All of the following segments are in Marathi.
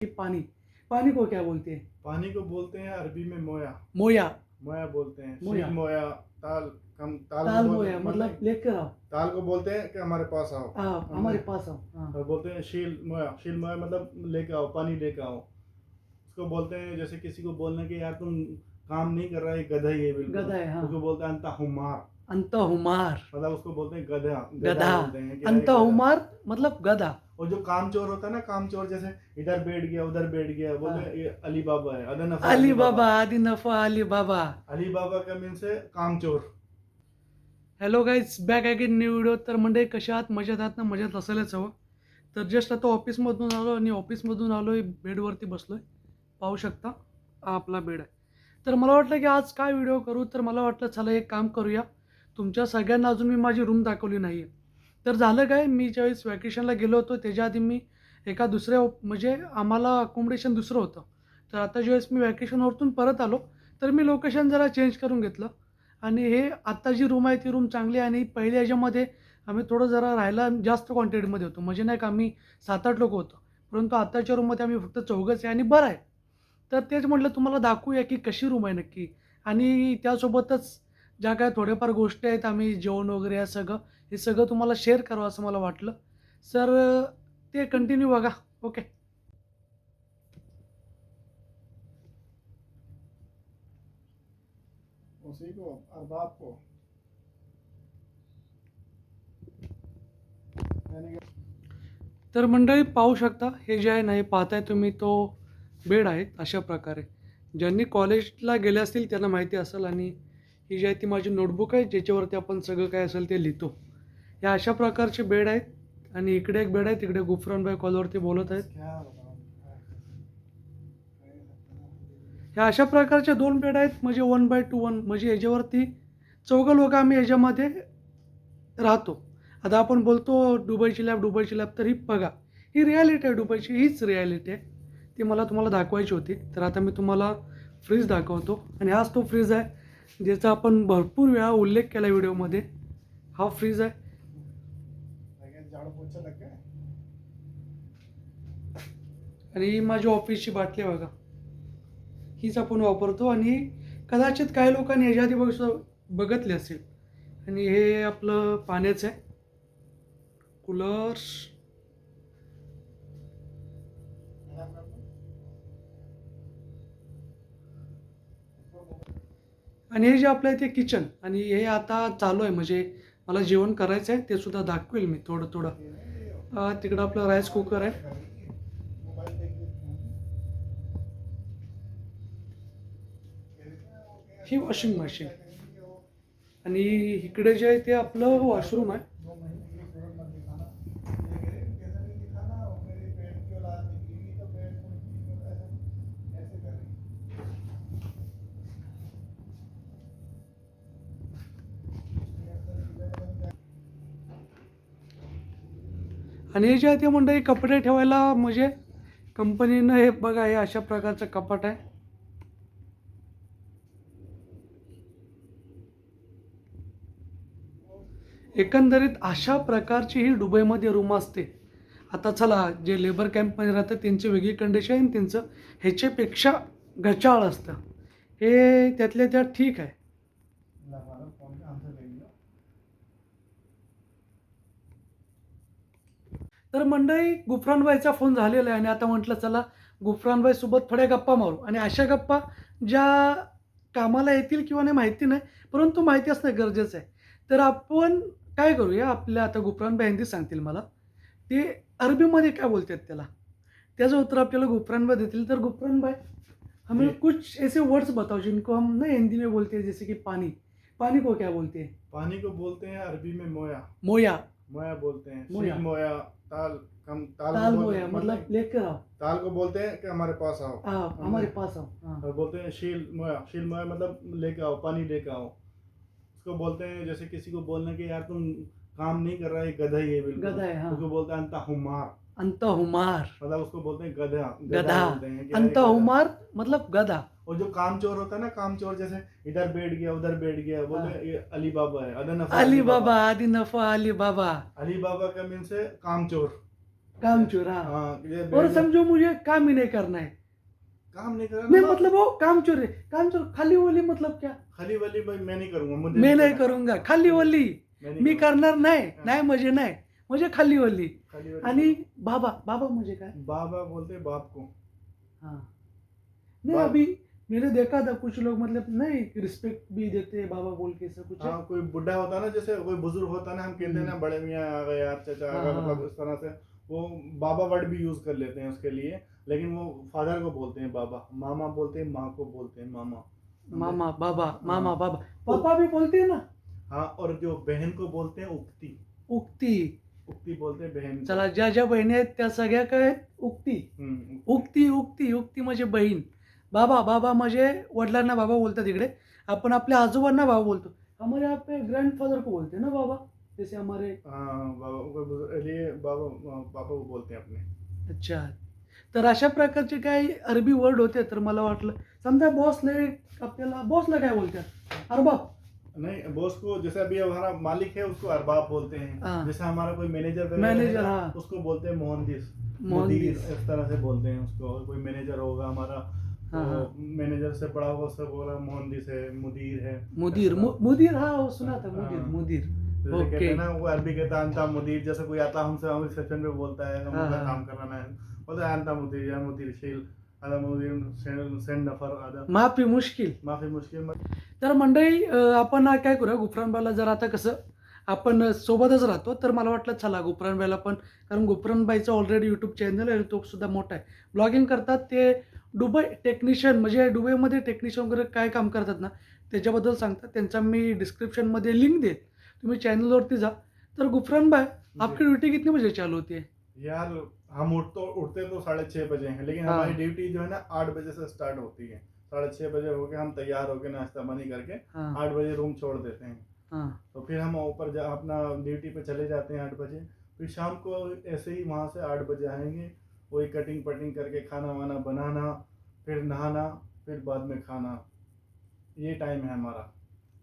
कि पानी? पानी को क्या बोलते हैं? पानी को बोलते हैं अरबी में मोया। मोया। मोया बोलते हैं। मोया। मोया ताल कम ताल ताल बोलते मोया मतलब लेकर आओ। ताल को बोलते हैं कि हमारे पास आओ। हाँ। हमारे पास आओ। हाँ। और बोलते हैं शील मोया। शील मोया मतलब लेके आओ पानी लेके आओ। उसको बोलते हैं जैसे किसी को बोलना कि यार तुम काम नहीं कर रहा है गधा ही है बिल्कुल। गधा है, हाँ। उसको बोलते हैं अंता हुमार अंत हुमार मतलब उसको बोलते हैं गधा। गधा बोलते हैं अंत। हुमार मतलब गधा। और जो कामचोर होता है ना कामचोर जैसे इधर बैठ गया उधर बैठ गया बोलते हैं। अली बाबा है अदन अली बाबा आदि नफा अली बाबा अली बाबा का मीन्स है कामचोर hello guys back again new video तर मंडळी कशा आहात? मजेत आहात ना? मजेत असायलाच हवं. तर जस्ट आता ऑफिसमधून आलो आणि ऑफिसमधून आलो आहे बेडवरती बसलो आहे पाहू शकता हा आपला बेड आहे. तर मला वाटलं की आज काय व्हिडिओ करू? तर मला वाटलं चला एक काम करूया. तुमच्या सगळ्यांना अजून मी माझी रूम दाखवली नाही आहे तर झालं काय? मी ज्यावेळेस वॅकेशनला गेलो होतो त्याच्या आधी मी एका दुसऱ्या म्हणजे आम्हाला अकोमोडेशन दुसरं होतं. तर आता ज्यावेळेस मी वॅकेशनवरतून परत आलो तर मी लोकेशन जरा चेंज करून घेतलं. आणि हे आत्ता जी रूम आहे ती रूम चांगली आहे आणि पहिल्या याच्यामध्ये आम्ही थोडं जरा राहायला जास्त क्वांटिटीमध्ये होतो. म्हणजे नाही का आम्ही सात आठ लोक होतो. परंतु आत्ताच्या रूममध्ये आम्ही फक्त चौघच आहे आणि बरं आहे. तर तेच म्हटलं तुम्हाला दाखवूया की कशी रूम आहे नक्की. आणि त्यासोबतच ज्या काय थोड्याफार गोष्टी आहेत आम्ही जेवण वगैरे या सगळं हे सगळं तुम्हाला शेअर करावं असं मला वाटलं. सर ते कंटिन्यू बघा. ओके उसी को अरबाब को यानी कि तर मंडळी पाहू शकता हे जे आहे ना हे पाहताय तुम्ही तो बेड आहे अशा प्रकारे. ज्यांनी कॉलेजला गेले असतील त्यांना माहिती असेल आणि ही जी आहे ती माझी नोटबुक आहे ज्याच्यावरती आपण सगळं काय असेल ते लिहितो. या अशा प्रकारचे बेड आहेत. आणि इकडे एक बेड आहे तिकडे गुफरानबाई कॉलवरती बोलत आहेत. या ह्या अशा प्रकारच्या दोन बेड आहेत म्हणजे वन बाय टू वन म्हणजे याच्यावरती चौघं लोक आम्ही याच्यामध्ये राहतो. आता आपण बोलतो दुबईची लॅब दुबईची लॅब तर ही बघा ही रियालिटी आहे दुबईची हीच रियालिटी आहे. ती मला तुम्हाला दाखवायची होती तर आता मी तुम्हाला फ्रीज दाखवतो. आणि हाच तो फ्रीज आहे ज्याचा आपण भरपूर वेळा उल्लेख केला व्हिडिओमध्ये. हा फ्रीज आहे आणि ही माझी ऑफिसची बाटली आहे बघा. हीच आपण वापरतो आणि कदाचित काही लोकांनी ह्याच्या आधी बघ बघितले असेल. आणि हे आपलं पाण्याचं आहे. कूलर्स आणि हे जे आपलं आहे ते किचन आणि हे आता चालू आहे. म्हणजे मला जेवण करायचं आहे. ते सुद्धा दाखवेल मी थोडं थोडं. तिकडं आपलं राईस कुकर आहे. ही वॉशिंग मशीन. आणि इकडे जे आहे ते आपलं वॉशरूम आहे. आणि हे जे आहे ते मंडळी कपडे ठेवायला म्हणजे कंपनीनं हे बघा हे अशा प्रकारचं कपाट आहे. एकंदरीत अशा प्रकारची ही दुबईमध्ये रूम असते. आता चला जे लेबर कॅम्पमध्ये राहतं त्यांची वेगळी कंडिशन आहे त्यांचं ह्याच्यापेक्षा घचाळ असतं. हे त्यातल्या त्यात ठीक आहे. तर मंडळी गुफरानबाईचा फोन झालेला आहे आणि आता म्हटलं चला गुफरानबाई सोबत थोड्या गप्पा मारू. आणि अशा गप्पा ज्या कामाला येतील किंवा नाही माहिती नाही परंतु माहिती असणं गरजेचं आहे. तर आपण काय करूया आपल्या आता गुफरानबाई हिंदी सांगतील मला. ते अरबीमध्ये काय बोलतात त्याला? त्याचं उत्तर आपल्याला गुफरानबाई देतील. तर गुफरानबाई हमें. कुछ ऐसे वर्ड्स बताओ जिनको हम ना हिंदी में बोलते हैं जैसे कि पानी. पानी को क्या बोलते हैं? पानी को बोलते हैं अरबी में मोया. मोया. मोया बोलते हैं. मोया। मोया ताल कम ताल ताल मोया मतलब लेकर आओ. ताल को बोलते हैं कि हमारे पास आओ. हमारे पास आओ बोलते हैं शील मोया. शील मोया मतलब लेके आओ पानी लेके आओ. उसको बोलते हैं जैसे किसी को बोलना कि यार तुम काम नहीं कर रहा है गधा ही है बिल्कुल। गधा है, हाँ। उसको बोलते हैं अंता हुमार अंत हुमार मतलब उसको बोलते हैं गधा गधा अंत ये। हुमार मतलब गधा। और जो कामचोर होता है ना कामचोर जैसे इधर बैठ गया उधर बैठ गया बोलते हाँ। ये अली बाबा है अदन अली बाबा आदि नफा अली बाबा अली बाबा का मीन्स है कामचोर। काम चोर हाँ हाँ और समझो मुझे काम ही नहीं करना है। काम नहीं करना नहीं मतलब वो काम चोर है। काम चोर खाली वली मतलब क्या? खाली वाली भाई मैं नहीं करूँगा मुझे मैं नहीं करूँगा खाली वली। मैं नहीं मी करूँगा. करणार नाही हा. नाही म्हणजे नाही म्हणजे खाली वली। खाली वाली। आणि बाबा बाबा म्हणजे काय? बाबा बोलते हैं बाप को। हाँ। नहीं बाप- अभी मैंने देखा था कुछ लोग मतलब नहीं रिस्पेक्ट भी देते हैं बाबा बोल के ऐसा कुछ है। हाँ कोई बुढ़ा होता है ना जैसे कोई बुज़ुर्ग होता है ना हम कहते हैं ना हम्म। बड़े मियाँ आ गए यार चाचा आ हाँ, गए हाँ, मतलब हाँ। इस तरह से। वो बाबा वर्ड भी यूज़ कर लेते हैं उसके लिए। लेकिन वो फादर को बोलते हैं बाबा मामा बोलते हैं माँ को बोलते हैं मामा। मामा बाबा मामा हाँ। बाबा। पापा भी बोलते हैं ना? हाँ और जो बहन को बोलते हैं उक्ति। उक्ती। उक्ति बोलते हैं बहन चला ज्या ज्या बहिणी आहेत त्या सगळ्या काय आहेत? उक्ती। हम्म, उक्ती। उक्ती उक्ती म्हणजे बहीण। बाबा बाबा म्हणजे वडिलांना बाबा बोलतात इकडे. आपण आपल्या आजोबांना बाबा बोलतो. हमारे यहाँ पे ग्रैंडफादर को बोलते हैं ना बाबा? जैसे हमारे हाँ बाबा को बाबा को बोलते हैं अपने। अच्छा तर अशा प्रकारचे काही अरबी वर्ड होते तर मला वाटलं समजा बॉसला आपल्याला बॉसला काय बोलतात अरबाब नहीं बॉस को जैसे अभी हमारा मालिक है उसको अरबाब बोलते हैं हाँ। जैसे हमारा कोई मैनेजर मैनेजर, है हाँ। उसको बोलते हैं मोहनदीस मोहनदीस। इस तरह से बोलते हैं उसको कोई मैनेजर होगा हमारा हाँ, तो हाँ। मैनेजर से पढ़ा हुआ सब बोला मोहनदीस है मुदीर है मुदीर मुदीर हाँ वो सुना था मुदीर हाँ। मुदीर ओके। कहते हैं ना वो अरबी कहता है मुदीर जैसे कोई आता हमसे हम रिसेप्शन पे बोलता है हाँ, हाँ। काम कराना है नफर आधा माफी मुश्किल माफी मुश्किल तर मंडळी आपण काय करूया गुफरानबाईला जर आता कसं आपण सोबतच राहतो तर मला वाटलं चला गुफरानबाईला पण कारण गुफरानबाईचं ऑलरेडी यूट्यूब चॅनल आहे तो सुद्धा मोठा आहे ब्लॉगिंग करतात ते दुबई टेक्निशियन म्हणजे दुबईमध्ये टेक्निशियन वगैरे काय काम करतात ना त्याच्याबद्दल सांगतात त्यांचा मी डिस्क्रिप्शनमध्ये लिंक देत तुम्ही चॅनलवरती जा तर गुफरानबाई आपकी ड्यूटी कितने बजे चालू होती यार हम उठ तो उठते तो साढ़े छः बजे हैं लेकिन हाँ। हमारी ड्यूटी जो है ना आठ बजे से स्टार्ट होती है। साढ़े छः बजे होके हम तैयार होके नाश्ता पानी करके हाँ। आठ बजे रूम छोड़ देते हैं। हाँ। तो फिर हम ऊपर जा अपना ड्यूटी पे चले जाते हैं आठ बजे। फिर शाम को ऐसे ही वहाँ से आठ बजे आएँगे वही कटिंग पटिंग करके खाना वाना बनाना फिर नहाना फिर बाद में खाना। ये टाइम है हमारा।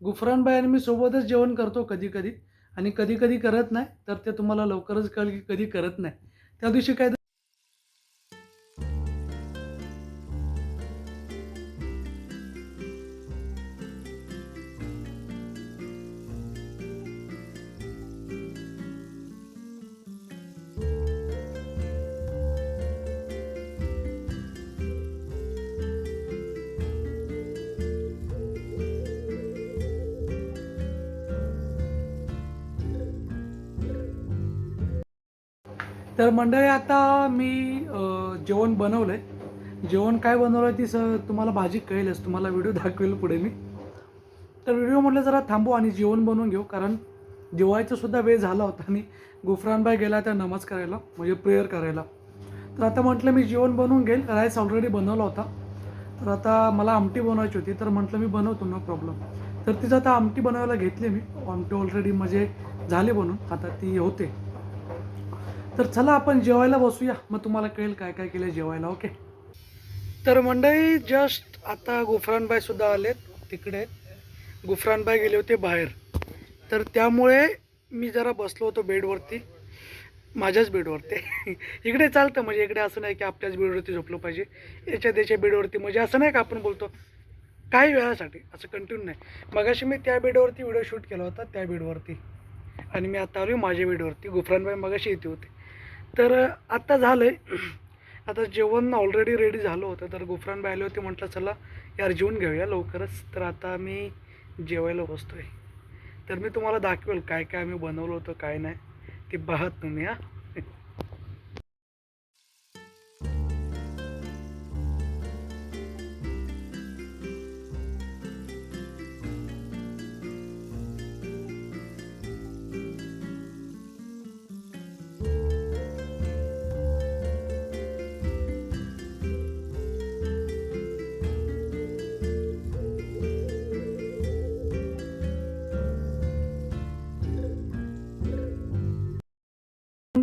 गुफरानबाई आणि मी सोबतच जेवण करतो कधी कधी आणि कधी कधी करत नाही तर ते तुम्हाला लवकरच कळेल की कधी करत नाही. त्या दिवशी काय तर मंडळी आता मी जेवण बनवलं आहे जेवण काय बनवलं आहे ती स तुम्हाला भाजी कळेलच. तुम्हाला व्हिडिओ दाखवेल पुढे मी. तर व्हिडिओ म्हटलं जरा थांबू आणि जेवण बनवून घेऊ कारण जेवायचा सुद्धा वेळ झाला होता आणि गुफरानबाई गेला त्या नमाज करायला म्हणजे प्रेयर करायला. तर आता म्हटलं मी जेवण बनवून घेईल. राईस ऑलरेडी बनवला होता. तर आता मला आमटी बनवायची होती तर म्हटलं मी बनवतो नो प्रॉब्लेम तर तिचं आता आमटी बनवायला घेतली मी. आमटी ऑलरेडी म्हणजे झाले बनवून. आता ती होते. तर चला आपण जेवायला बसूया. मग तुम्हाला कळेल काय काय केलं जेवायला ओके? तर मंडळी जस्ट आता गुफरानबाई सुद्धा आलेत तिकडे. आहेत. गुफरानबाई गेले होते बाहेर. तर त्यामुळे मी जरा बसलो होतो बेडवरती. माझ्याच बेडवरती. इकडे चालतं म्हणजे इकडे असं नाही की आपल्याच बेडवरती झोपलो पाहिजे. याच्या त्याच्या बेडवरती म्हणजे असं नाही का आपण बोलतो काही वेळासाठी असं कंटिन्यू नाही. मगाशी मी त्या बेडवरती व्हिडिओ शूट केला होता त्या बेडवरती. आणि मी आता आलो माझ्या बेडवरती. गुफरानबाई मगाशी येते होते. तर आत्ता झालं आहे आता जेवण ऑलरेडी रेडी झालं होतं तर गुफरान आले होते म्हटलं चला यार जेवून घेऊया लवकरच. तर आता मी जेवायला बसतो आहे तर मी तुम्हाला दाखवेल काय काय आम्ही बनवलं होतं काय नाही. ते पाहत तुम्ही हां.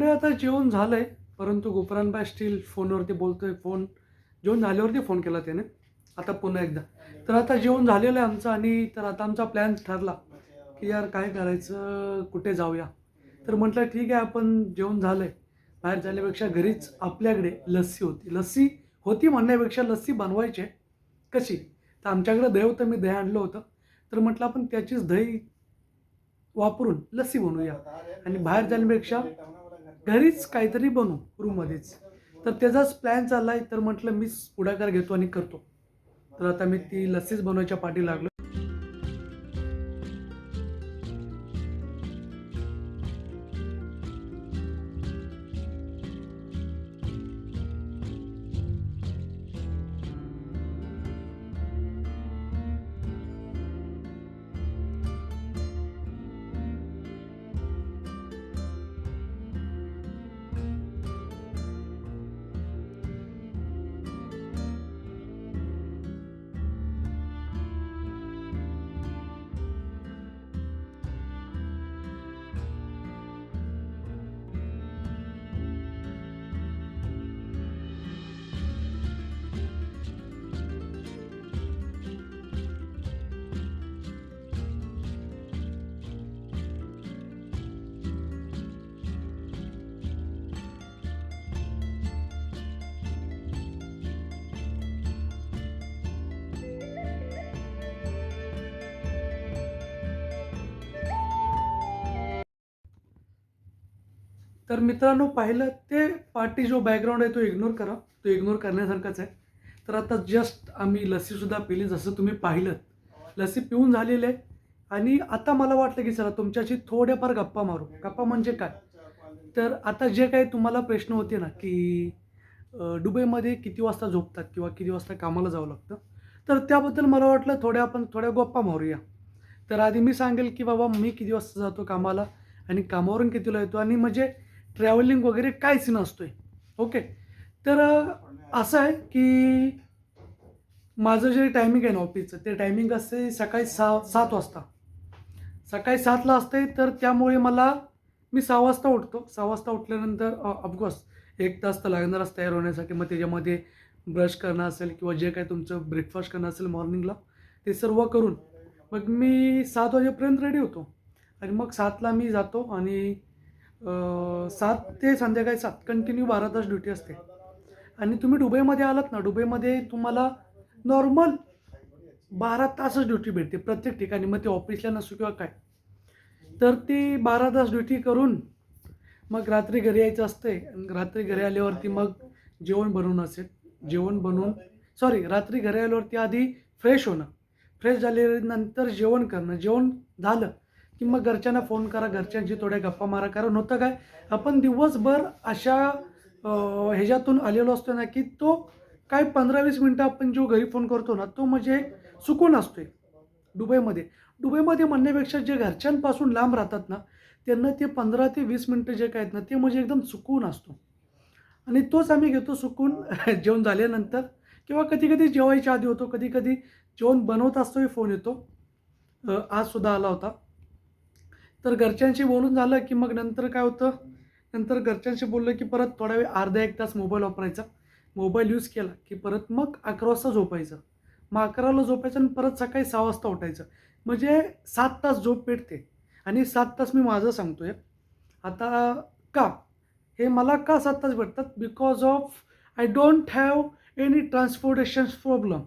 आता जेवण झालंय परंतु गोपरानबाय स्टील फोनवरती बोलतोय फोन जेवण झाल्यावरती फोन केला त्याने. आता पुन्हा एकदा. तर आता जेवण झालेलं आहे आमचं आणि तर आता आमचा प्लॅन ठरला की यार काय करायचं कुठे जाऊया. तर म्हटलं ठीक आहे आपण जेवण झालंय. बाहेर जाण्यापेक्षा घरीच आपल्याकडे लस्सी होती. लस्सी होती म्हणण्यापेक्षा लस्सी बनवायची. आहे. कशी? तर आमच्याकडे दही होतं मी दही आणलं होतं. तर म्हटलं आपण त्याचीच दही वापरून लस्सी बनवूया. आणि बाहेर जाण्यापेक्षा घरीच काहीतरी बनू रूममध्येच. तर त्याचाच प्लॅन चालला आहे तर म्हटलं मीच पुढाकार घेतो आणि करतो. तर आता मी ती लस्सीच बनवायच्या पाठी लागलो तर मित्रांनो पाहिलं ते पार्टी जो बॅकग्राऊंड आहे तो इग्नोर करा. तो इग्नोर करण्यासारखाच आहे. तर आता जस्ट आम्ही लसीसुद्धा पिली जसं तुम्ही पाहिलं. लसी पिऊन झालेली आहे. आणि आता मला वाटलं की चला तुमच्याशी थोड्याफार गप्पा मारू. गप्पा म्हणजे काय? तर आता जे काही तुम्हाला प्रश्न होते ना की अ, दुबईमध्ये किती वाजता झोपतात किंवा किती वाजता कामाला जावं लागतं? तर त्याबद्दल मला वाटलं थोड्या आपण थोड्या गप्पा मारूया. तर आधी मी सांगेल की बाबा मी किती वाजता जातो कामाला आणि कामावरून कितीला येतो? आणि म्हणजे ट्रॅव्हलिंग वगैरे काहीच आहे ओके. तर असं आहे की माझं जे टायमिंग आहे ना ऑफिसचं ते टायमिंग असते सकाळी सहा सात वाजता. सकाळी सातला असते तर त्यामुळे मला मी सहा वाजता उठतो. सहा वाजता उठल्यानंतर ऑफकोर्स एक तास तर लागणारच तयार होण्यासाठी. मग त्याच्यामध्ये ब्रश करणं असेल किंवा जे काही तुमचं ब्रेकफास्ट करणं असेल मॉर्निंगला ते सर्व करून मग मी सात वाजेपर्यंत रेडी होतो. आणि मग सातला मी जातो आणि सात ते संध्याकाळी सात. कंटिन्यू बारा तास ड्युटी असते. आणि तुम्ही दुबईमध्ये आलात ना दुबईमध्ये तुम्हाला नॉर्मल बारा तासच ड्युटी भेटते प्रत्येक ठिकाणी. मग ते ऑफिसला नसू किंवा काय. तर ती बारा तास ड्युटी करून मग रात्री घरी यायचं असते रात्री घरी आल्यावरती मग जेवण बनवून असेल. जेवण बनवून सॉरी रात्री घरी आल्यावरती आधी फ्रेश होणं. फ्रेश झाल्यानंतर जेवण करणं. जेवण झालं की मग घरच्यांना फोन करा घरच्यांशी थोड्या गप्पा मारा. कारण होतं काय आपण दिवसभर अशा ह्याच्यातून आलेलो असतो ना की तो काय पंधरा वीस मिनटं आपण जो घरी फोन करतो ना तो म्हणजे एक सुकून असतोय दुबईमध्ये. दुबईमध्ये म्हणण्यापेक्षा जे घरच्यांपासून लांब राहतात ना त्यांना ते पंधरा ते वीस मिनटं जे काय आहेत ना ते म्हणजे एकदम सुकून असतो. आणि तोच आम्ही घेतो सुकून जेवण झाल्यानंतर किंवा कधी कधी जेवायच्या आधी होतो कधी कधी जेवण बनवत असतोही फोन येतो. आज आजसुद्धा आला होता. तर घरच्यांशी बोलून झालं की मग नंतर काय होतं? नंतर घरच्यांशी बोललं की परत थोडा वेळ अर्धा एक तास मोबाईल वापरायचा. मोबाईल यूज केला की परत मग अकरा वाजता झोपायचं. मग अकराला झोपायचं आणि परत सकाळी सहा वाजता उठायचं. म्हणजे सात तास झोप भेटते आणि सात तास मी माझं सांगतोय. आता का? हे मला का सात तास भेटतात? Because of I don't have any transportation problem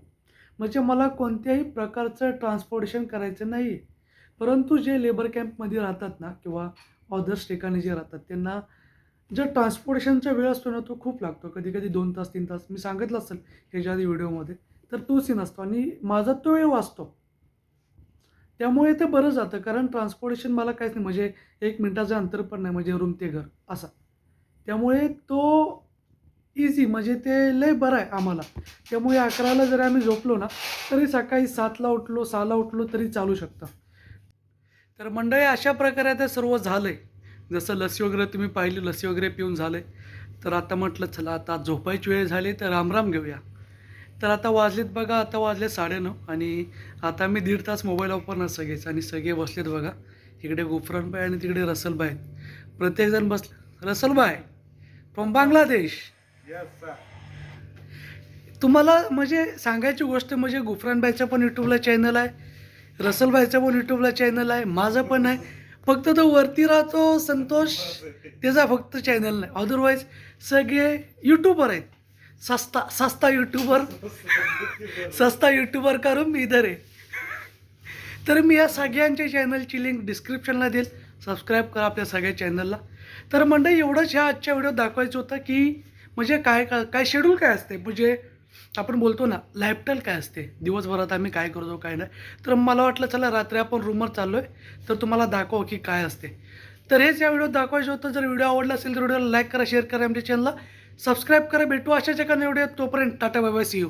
म्हणजे मला कोणत्याही प्रकारचं ट्रान्सपोर्टेशन करायचं नाही. परंतु जे लेबर कॅम्पमध्ये राहतात ना किंवा अदर्स ठिकाणी जे राहतात त्यांना ज्या ट्रान्सपोर्टेशनचा वेळ असतो ना तो खूप लागतो. कधी कधी दोन तास तीन तास. मी सांगितलं असेल ह्याच्या आधी व्हिडिओमध्ये तर तो सीन असतो. आणि माझा तो वेळ वाचतो. त्यामुळे ते बरं जातं. कारण ट्रान्सपोर्टेशन मला काहीच नाही. म्हणजे एक मिनटाचं अंतर पण नाही. म्हणजे रूम ते घर असा. त्यामुळे तो इझी म्हणजे ते लय बरं आहे आम्हाला. त्यामुळे अकराला जरी आम्ही झोपलो ना तरी सकाळी सातला उठलो सहाला उठलो तरी चालू शकतं. तर मंडळी अशा प्रकारे आता सर्व झालं आहे जसं लसी वगैरे तुम्ही पाहिली लसी वगैरे पिऊन झाले तर आता म्हटलं चला आता झोपायची वेळ झाली तर रामराम घेऊया. तर आता वाजलेत बघा आता वाजले साडेनऊ आणि आता मी दीड तास मोबाईल वापरणार सगळेच आणि सगळे बसलेत बघा. इकडे गुफरानबाई आणि तिकडे रसलबाई आहेत. प्रत्येकजण बसले. रसलबाई फ्रॉम बांगलादेश. तुम्हाला म्हणजे सांगायची गोष्ट म्हणजे गुफरानबाईचं पण यूट्यूबला चॅनल आहे. रसलभाईचा पण यूट्यूबला चॅनल आहे माझं पण आहे. फक्त तो वरती राहतो संतोष. त्याचा फक्त चॅनल नाही. अदरवाईज सगळे यूट्यूबर आहेत. सस्ता सस्ता यूट्यूबर सस्ता यूट्यूबर करून मी इधर आहे. तर मी या सगळ्यांच्या चॅनलची लिंक डिस्क्रिप्शनला देईल. सबस्क्राईब करा आपल्या सगळ्या चॅनलला तर मंडळी एवढंच ह्या आजच्या व्हिडिओ दाखवायचं होतं की म्हणजे काय काय काय शेड्यूल काय असते? म्हणजे आपण बोलतो ना लाईफस्टाईल काय असते? दिवसभरात आम्ही काय करतो काय नाही? तर मला वाटलं चला रात्री आपण रूमवर चाललो आहे तर तुम्हाला दाखव की काय असते. तर हेच या व्हिडिओ दाखवायचं होतं. जर व्हिडिओ आवडला असेल तर व्हिडिओला लाईक करा शेअर करा आमच्या चॅनलला सबस्क्राईब करा भेटू अशाच एका व्हिडिओ तोपर्यंत टाटा बाय बाय सी यू